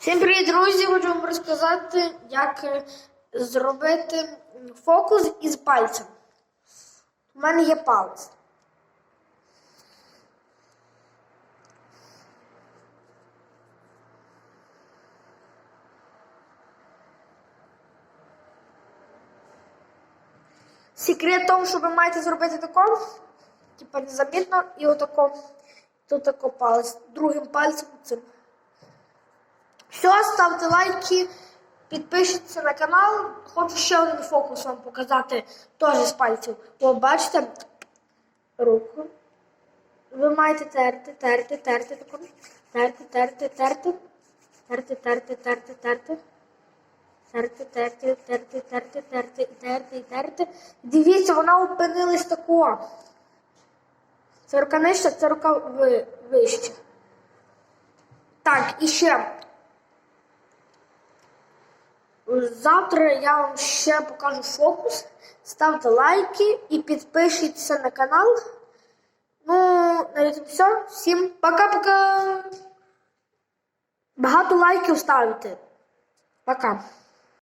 Всім привіт, друзі! Хочу вам розказати, як е, зробити фокус із пальцем. У мене є палець. Секрет в тому, що ви маєте зробити тако, типа незамітно, і отако, тут тако палець, другим пальцем цим. Все, ставте лайки, підпишіться на канал. Хочу ще один фокус вам показати теж з пальців. О, бачите руку. Ви маєте терти, терти, терти, таку. терти, терти, терти, терти, терти, терти, терти. Терти, терти, терти, терти, терти, і терти, терти. Дивіться, вона опинилась тако. Це рука нижча, це рука вища. Так, і ще. Завтра я вам ще покажу фокус. Ставте лайки і підпишіться на канал. Ну, на цьому все. Всім пока-пока. Багато лайків ставте. Пока.